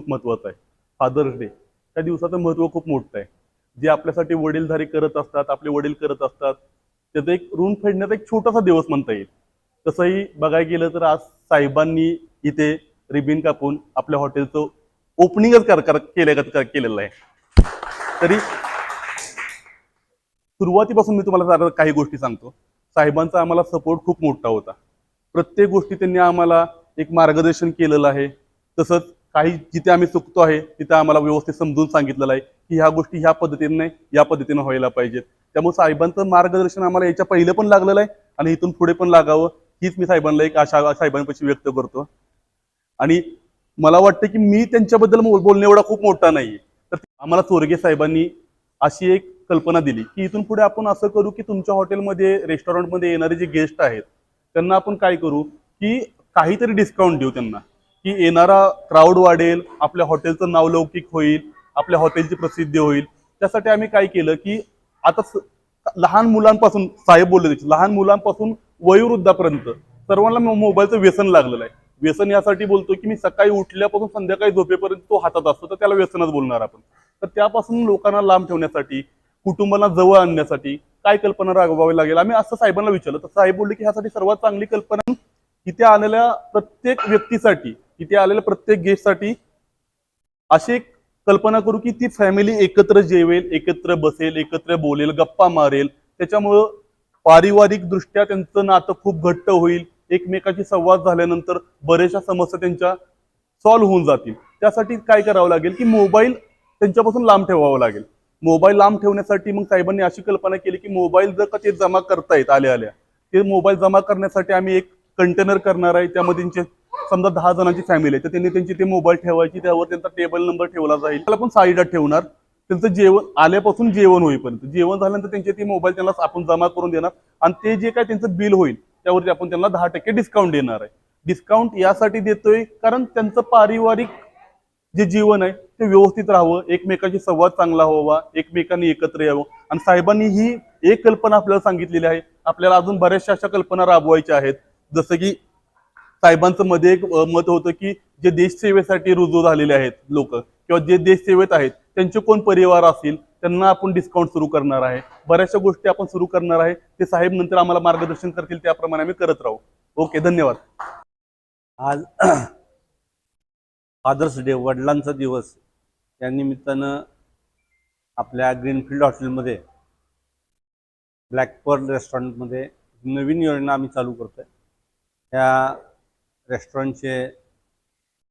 खूप महत्त्वाचा आहे. फादर्स डे त्या दिवसाचं महत्त्व खूप मोठं आहे. जे आपल्यासाठी वडीलधारी करत असतात आपले वडील करत असतात त्याचं एक ऋण फेडण्याचा एक छोटासा दिवस म्हणता येईल. तसंही बघायला गेलं तर आज साहेबांनी इथे रिबिन कापून आपल्या हॉटेलचं ओपनिंगच कर कर- केलेलं आहे. तरी सुरुवातीपासून मी तुम्हाला काही गोष्टी सांगतो. साहेबांचा आम्हाला सपोर्ट खूप मोठा होता. प्रत्येक गोष्टी त्यांनी आम्हाला एक मार्गदर्शन केलेलं आहे. तसंच काही जिथे आम्ही चुकतो आहे तिथे आम्हाला व्यवस्थित समजून सांगितलेलं आहे की ह्या गोष्टी ह्या पद्धतीने या पद्धतीने व्हायला पाहिजेत. त्यामुळे साहेबांचं मार्गदर्शन आम्हाला याच्या पहिले पण लागलेलं आहे आणि इथून पुढे पण लागावं हीच मी साहेबांना एक आशा साहेबांपाशी व्यक्त करतो. आणि मला वाटतं की मी त्यांच्याबद्दल बोलणे एवढा खूप मोठा नाही तर आम्हाला चोरगे साहेबांनी अशी एक कल्पना दिली की इथून पुढे आपण असं करू की तुमच्या हॉटेलमध्ये रेस्टॉरंटमध्ये येणारे जे गेस्ट आहेत त्यांना आपण काय करू की काहीतरी डिस्काउंट देऊ त्यांना. की येणारा क्राऊड वाढेल आपल्या हॉटेलचं नावलौकिक होईल आपल्या हॉटेलची प्रसिद्धी होईल. त्यासाठी आम्ही काय केलं की आता लहान मुलांपासून साहेब बोलले त्याचे लहान मुलांपासून वयोवृद्धापर्यंत सर्वांना मोबाईलचं व्यसन लागलेलं आहे. व्यसन यासाठी बोलतो की मी सकाळी उठल्यापासून संध्याकाळी झोपेपर्यंत तो हातात असतो तर त्याला व्यसनच बोलणार आपण. तर त्यापासून लोकांना लांब ठेवण्यासाठी कुटुंबाला जवळ आणण्यासाठी काय कल्पना राबवावी लागेल? आम्ही असं साहेबांना विचारलं तर साहेब बोलले की ह्यासाठी सर्वात चांगली कल्पना इथे आलेल्या प्रत्येक व्यक्तीसाठी इथे आलेल्या प्रत्येक गेस्टसाठी अशी एक कल्पना करू की ती फॅमिली एकत्र जेवेल एकत्र बसेल एकत्र बोलेल गप्पा मारेल. त्याच्यामुळं पारिवारिक दृष्ट्या त्यांचं नातं खूप घट्ट होईल. एकमेकाशी संवाद झाल्यानंतर बऱ्याचशा समस्या त्यांच्या सॉल्व्ह होऊन जातील. त्यासाठी काय करावं लागेल की मोबाईल त्यांच्यापासून लांब ठेवावं लागेल. मोबाईल लांब ठेवण्यासाठी मग साहेबांनी अशी कल्पना केली की मोबाईल जर का ते जमा करतायत आल्या आल्या ते मोबाईल जमा करण्यासाठी आम्ही एक कंटेनर करणार आहे. त्यामध्ये त्यांचे समजा दहा जणांची फॅमिली आहे तर त्यांनी त्यांची ते मोबाईल ठेवायची त्यावर त्यांचा टेबल नंबर ठेवला जाईल. त्याला पण साईडला ठेवणार. त्यांचं जेवण आल्यापासून जेवण होईपर्यंत. जेवण झाल्यानंतर त्यांचे ते मोबाईल त्यांना आपण जमा करून देणार. आणि ते जे काय त्यांचं बिल होईल त्यावरती आपण त्यांना दहा टक्के डिस्काउंट देणार आहे. डिस्काउंट यासाठी देतोय कारण त्यांचं पारिवारिक जे जीवन आहे ते व्यवस्थित राहावं. एकमेकांशी संवाद चांगला व्हावा. एकमेकांनी एकत्र यावं. आणि साहेबांनी ही एक कल्पना आपल्याला सांगितलेली आहे. आपल्याला अजून बऱ्याचशा अशा कल्पना राबवायच्या आहेत. जसं की साहेबांचं मध्ये एक मत होतं की जे देशसेवेसाठी रुजू झालेले आहेत लोक किंवा जे देशसेवेत आहेत त्यांचे कोण परिवार असतील त्यांना आपण डिस्काउंट सुरू करणार आहे. बऱ्याचशा गोष्टी आपण सुरू करणार आहे. ते साहेब नंतर आम्हाला मार्गदर्शन करतील त्याप्रमाणे आम्ही करत राहू. ओके धन्यवाद. आज फादर्स डे वडिलांचा दिवस. या निमित्तानं आपल्या ग्रीनफील्ड हॉटेलमध्ये ब्लॅकपर्ल रेस्टॉरंटमध्ये नवीन योजना आम्ही चालू करतोय. ह्या रेस्टॉरंटचे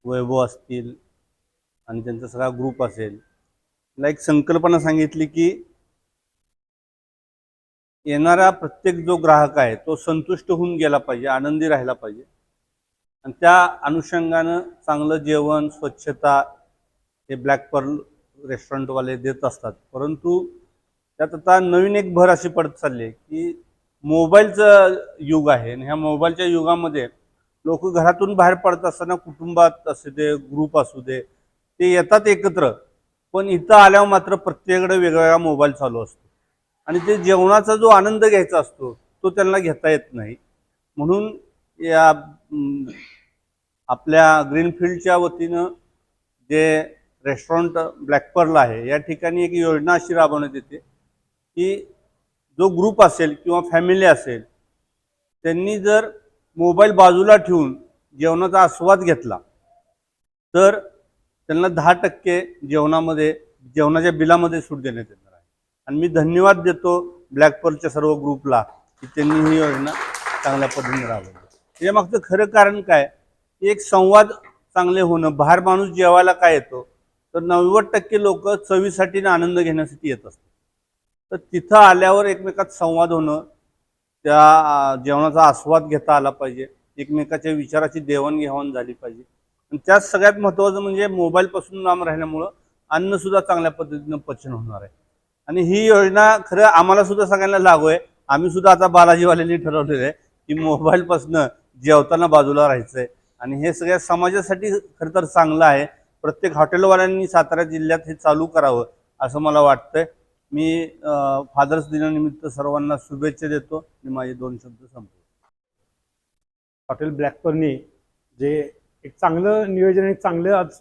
वैभव असतील आणि त्यांचा सगळा ग्रुप असेल. मला एक संकल्पना सांगितली की येणारा प्रत्येक जो ग्राहक आहे तो संतुष्ट होऊन गेला पाहिजे आनंदी राहिला पाहिजे. आणि त्या अनुषंगानं चांगलं जेवण स्वच्छता हे ब्लॅक पर्ल रेस्टॉरंटवाले देत असतात. परंतु त्यात आता नवीन एक भर अशी पडत चालली आहे की मोबाईलचं युग आहे आणि ह्या मोबाईलच्या युगामध्ये लोक घरातून बाहेर पडत असताना कुटुंबात असू दे ग्रुप असू दे ते येतात एकत्र. पण इथं आल्यावर मात्र प्रत्येकडे वेगवेगळा मोबाईल चालू असतो. आणि ते जेवणाचा जो आनंद घ्यायचा असतो तो त्यांना घेता येत नाही. म्हणून या आपल्या ग्रीनफील्डच्या वतीनं जे रेस्टॉरंट ब्लॅक आहे या ठिकाणी एक योजना अशी राबवण्यात येते की जो ग्रुप असेल किंवा फॅमिली असेल त्यांनी जर मोबाईल बाजूला ठेवून जेवणाचा आस्वाद घेतला. तर त्यांना दहा टक्के जेवणामध्ये जेवणाच्या बिलामध्ये सूट देण्यात येणार आहे. आणि मी धन्यवाद देतो ब्लॅक पर्लच्या सर्व ग्रुपला की त्यांनी ही योजना चांगल्या पद्धतीने राबवली. त्याच्या मागचं खरं कारण काय? एक संवाद चांगले होणं बाहेर माणूस जेवायला काय येतो तर नव्वद टक्के लोक चवीसाठी आणि आनंद घेण्यासाठी येत असतात. तर तिथं आल्यावर एकमेकात संवाद होणं त्या जेवणाचा आस्वाद घेता आला पाहिजे. एकमेकाच्या विचाराची देवाणघेवाण झाली पाहिजे. आणि त्यात सगळ्यात महत्त्वाचं म्हणजे मोबाईलपासून लांब राहिल्यामुळं अन्न सुद्धा चांगल्या पद्धतीनं पचन होणार आहे. आणि ही योजना खरं आम्हाला सुद्धा सगळ्यांना लागू आहे. आम्ही सुद्धा आता बालाजीवाल्यांनी ठरवलेलं आहे की मोबाईलपासनं जेवताना बाजूला राहायचंय. आणि हे सगळ्या समाजासाठी खरं तर चांगलं आहे. प्रत्येक हॉटेलवाल्यांनी सातारा जिल्ह्यात हे चालू करावं असं मला वाटतंय. मी फादर्स दिनानिमित्त सर्वांना शुभेच्छा देतो आणि माझे दोन शब्द संपतो हॉटेल ब्लॅकपर्नी जे एक चांगलं नियोजन आणि चांगलं आज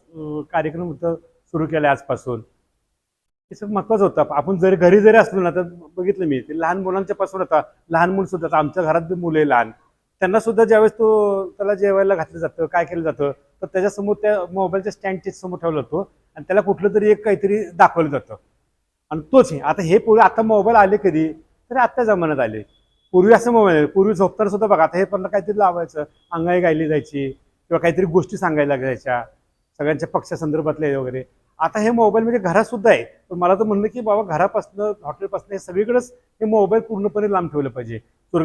कार्यक्रम होतं सुरू केलं आजपासून. हे सगळं महत्वाचं होतं. आपण जरी घरी जरी असलो ना तर बघितलं मी ते लहान मुलांच्या पासून आता लहान मुलं सुद्धा आता आमच्या घरात मुलं आहे लहान. त्यांना सुद्धा ज्यावेळेस तो त्याला जेवायला घातलं जातं काय केलं जातं तर त्याच्यासमोर त्या मोबाईलच्या स्टँडच्या समोर ठेवलं जातो आणि त्याला कुठलं तरी एक काहीतरी दाखवलं जातं. आणि तोच आहे. आता हे पूर्वी आता मोबाईल आले कधी? तर आत्ता जमान्यात आले. पूर्वी असं मोबाईल आहे. पूर्वी झोपताना सुद्धा बघा आता हे पण काहीतरी लावायचं. अंगाई गायली जायची किंवा काहीतरी गोष्टी सांगायला लागायच्या. सगळ्यांच्या पक्षासंदर्भातल्या वगैरे. आता हे मोबाईल म्हणजे घरात सुद्धा आहे. पण मला तर म्हणणं की बाबा घरापासनं हॉटेलपासनं हे सगळीकडेच हे मोबाईल पूर्णपणे लांब ठेवलं पाहिजे.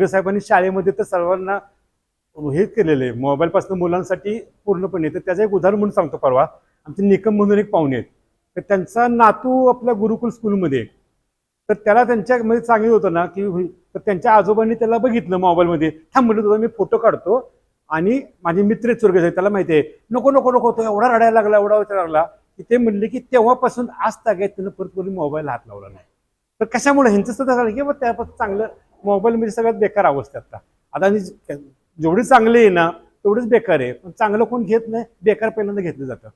साहेबांनी शाळेमध्ये तर सर्वांना हे केलेलं आहे. मोबाईलपासून मुलांसाठी पूर्णपणे. तर त्याचं एक उदाहरण म्हणून सांगतो परवा. आमचे निकम म्हणून एक पाहुणे आहेत. तर त्यांचा नातू आपल्या गुरुकुल स्कूलमध्ये तर त्याला त्यांच्यामध्ये चांगलं होतं ना की तर त्यांच्या आजोबांनी त्याला बघितलं मोबाईलमध्ये. थांब म्हणत होता मी फोटो काढतो आणि माझे मित्र चोरगे झाले त्याला माहिती आहे. नको नको नको तो एवढा रडायला लागला एवढा विचार लागला की ते म्हणले की तेव्हापासून आज ताग्यात त्यानं परत कोणी मोबाईल हात लावला नाही. तर कशामुळे? ह्यांचं सुद्धा झालं की त्यापासून चांगलं मोबाईल म्हणजे सगळ्यात बेकार अवस्था आता. आता जेवढी चांगली आहे ना तेवढीच बेकार आहे. पण चांगलं कोण घेत नाही? बेकार पहिल्यांदा घेतलं जातं.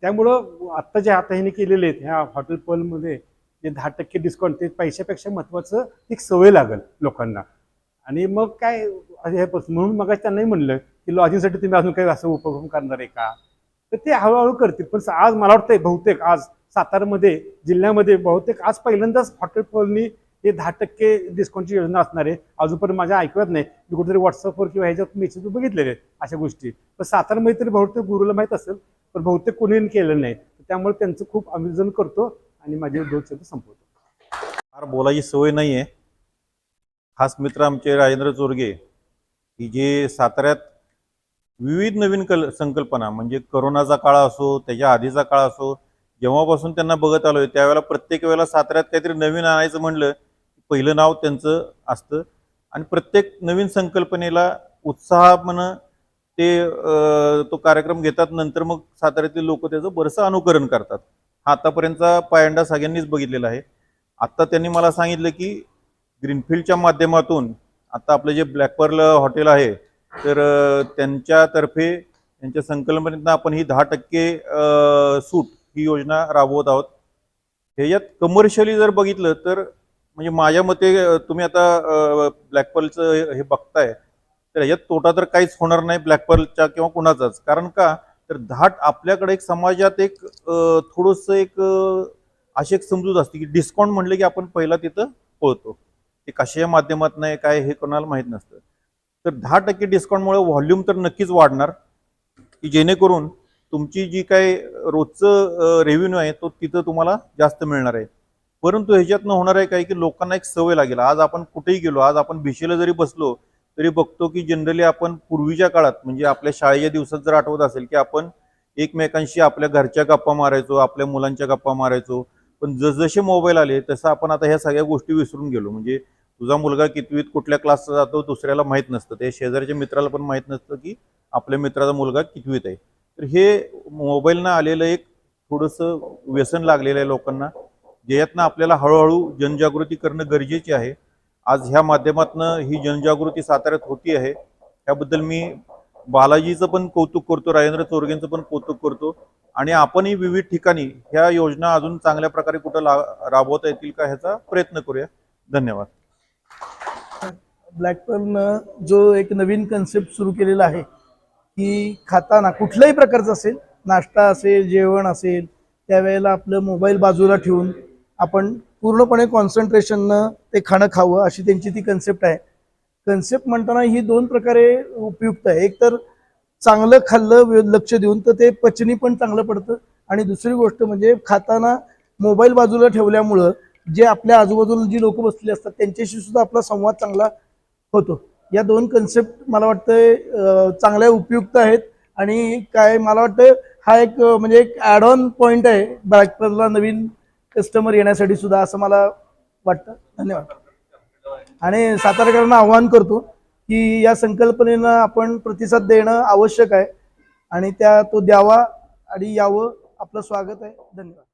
त्यामुळं आत्ता जे आता ह्याने केलेले आहेत ह्या हॉटेल पलमध्ये जे दहा टक्के डिस्काउंट ते पैशापेक्षा महत्त्वाचं एक सवय लागेल लोकांना. आणि मग काय हे म्हणून मग त्यांनाही म्हणलं की लॉजिंगसाठी तुम्ही अजून काही असं उपक्रम करणार आहे का? तर ते हळूहळू करतील पण आज मला वाटतंय बहुतेक आज सातारमध्ये जिल्ह्यामध्ये बहुतेक आज पहिल्यांदाच हॉटेल पलनी हे दहा टक्के डिस्काउंटची योजना असणार आहे. अजूनपर्यंत माझ्या ऐकवत नाही. मी कुठेतरी व्हॉट्सअपवर किंवा ह्याच्यात मेसेज बघितलेले आहेत अशा गोष्टी. पण सातारमध्ये तरी बहुतेक गुरुला माहीत असेल पण बहुतेक कोणी केलं नाही. त्यामुळे त्यांचं खूप अभिजन करतो आणि माझे उद्योग संपवतो. फार बोलायची सवय नाही आहे खास मित्र आमचे राजेंद्र चोरगे की जे साताऱ्यात विविध नवीन कल संकल्पना म्हणजे करोनाचा काळ असो त्याच्या आधीचा काळ असो जेव्हापासून त्यांना बघत आलोय त्यावेळेला प्रत्येक वेळेला साताऱ्यात काहीतरी नवीन आणायचं म्हणलं की पहिलं नाव त्यांचं असतं. आणि प्रत्येक नवीन संकल्पनेला उत्साहपणं ते तो कार्यक्रम घेतात नंतर मग साताऱ्यातील लोक त्याचं बरंचसं अनुकरण करतात. हा आतापर्यंतचा पायंडा सगळ्यांनीच बघितलेला आहे. आत्ता त्यांनी मला सांगितलं की ग्रीनफील्डच्या माध्यमातून आता आपलं जे ब्लॅकपर्ल हॉटेल आहे तर त्यांच्यातर्फे त्यांच्या संकल्पनेतनं आपण ही दहा टक्के सूट ही योजना राबवत आहोत. ह्याच्यात कमर्शियली जर बघितलं तर म्हणजे माझ्या मते तुम्ही आता ब्लॅकपर्लचं हे बघताय तर याच्यात तोटा तर काहीच होणार नाही ब्लॅकपर्लच्या किंवा कुणाचाच. कारण का? तर धाट आपल्याकडे एक समाजात एक थोडंसं एक अशी एक समजूत असते की डिस्काउंट म्हणलं की आपण पहिला तिथं पळतो. ते कशाच्या माध्यमात नाही काय हे कोणाला माहीत नसतं. तर दहा टक्के डिस्काउंटमुळे व्हॉल्यूम तर नक्कीच वाढणार की जेणेकरून तुमची जी काय रोजचं रेव्हेन्यू आहे तो तिथं तुम्हाला जास्त मिळणार आहे. परंतु ह्याच्यातनं होणार आहे काय की लोकांना एक सवय लागेल. आज आपण कुठेही गेलो आज आपण भिशीला जरी बसलो तरी बघतो की जनरली आपण पूर्वीच्या काळात म्हणजे आपल्या शाळेच्या दिवसात जर आठवत असेल की आपण एकमेकांशी आपल्या घरच्या गप्पा मारायचो आपल्या मुलांच्या गप्पा मारायचो पण जसजसे मोबाईल आले तसं आपण आता ह्या सगळ्या गोष्टी विसरून गेलो. म्हणजे तुझा मुलगा कितवीत कुठल्या क्लासचा जातो दुसऱ्याला माहीत नसतं. ते शेजारच्या मित्राला पण माहीत नसतं की आपल्या मित्राचा मुलगा कितवीत आहे. तर हे मोबाईलनं आलेलं एक थोडंसं व्यसन लागलेलं आहे लोकांना ज्यातनं आपल्याला हळूहळू जनजागृती करणं गरजेचे आहे. आज ह्या माध्यमातून ही जनजागृती साताऱ्यात होती आहे. त्याबद्दल मी बालाजीचं पण कौतुक करतो राजेंद्र चोरगेंचं पण कौतुक करतो आणि आपणही विविध ठिकाणी ह्या योजना अजून चांगल्या प्रकारे कुठं ला राबवता येतील का ह्याचा प्रयत्न करूया. धन्यवाद. ब्लॅकपर्न जो एक नवीन कन्सेप्ट सुरू केलेला आहे की खाताना कुठल्याही प्रकारचं असेल नाश्ता असेल जेवण असेल त्यावेळेला आपलं मोबाईल बाजूला ठेवून आपण पूर्णपणे कॉन्सन्ट्रेशननं ते खाणं खावं अशी त्यांची ती कन्सेप्ट आहे. कन्सेप्ट म्हणताना ही दोन प्रकारे उपयुक्त आहे. एक तर चांगलं खाल्लं लक्ष देऊन तर ते पचनी पण चांगलं पडतं. आणि दुसरी गोष्ट म्हणजे खाताना मोबाईल बाजूला ठेवल्यामुळं जे आपल्या आजूबाजूला जी लोक बसलेली असतात त्यांच्याशी सुद्धा आपला संवाद चांगला होतो. या दोन कन्सेप्ट मला वाटतं चांगल्या उपयुक्त आहेत. आणि काय मला वाटतं हा एक म्हणजे एक ॲड ऑन पॉईंट आहे. ब्लॅकपर्लला नवीन कस्टमर येण्यासाठी सुद्धा असं मला वाटतं. धन्यवाद. आणि सातारकरांना आव्हान करतो की या संकल्पनेनं आपण प्रतिसाद देणं आवश्यक आहे आणि त्या तो द्यावा आणि यावं. आपलं स्वागत आहे. धन्यवाद.